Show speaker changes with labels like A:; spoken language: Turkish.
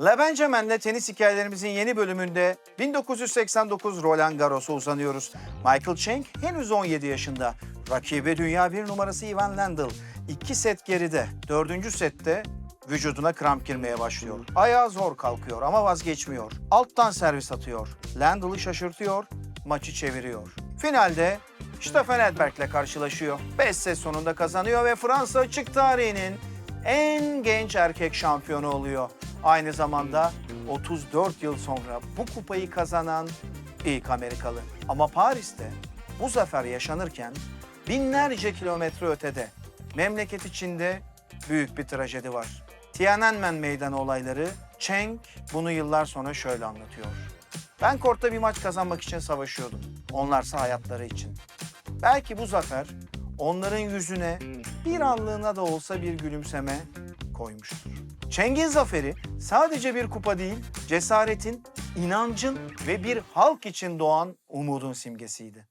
A: Le Benjamin'le tenis hikayelerimizin yeni bölümünde 1989 Roland Garros'a uzanıyoruz. Michael Chang henüz 17 yaşında. Rakibi dünya bir numarası Ivan Lendl. İki set geride. Dördüncü sette vücuduna kramp girmeye başlıyor. Ayağı zor kalkıyor ama vazgeçmiyor. Alttan servis atıyor. Lendl'ı şaşırtıyor, maçı çeviriyor. Finalde Stefan Edberg'le karşılaşıyor. 5 set sonunda kazanıyor ve Fransa açık tarihinin en genç erkek şampiyonu oluyor. Aynı zamanda 34 yıl sonra bu kupayı kazanan ilk Amerikalı. Ama Paris'te bu zafer yaşanırken binlerce kilometre ötede memleket içinde büyük bir trajedi var. Tiananmen meydanı olayları Cheng bunu yıllar sonra şöyle anlatıyor. Ben kortta bir maç kazanmak için savaşıyordum. Onlarsa hayatları için. Belki bu zafer onların yüzüne bir anlığına da olsa bir gülümseme koymuştur. Çengin zaferi sadece bir kupa değil, cesaretin, inancın ve bir halk için doğan umudun simgesiydi.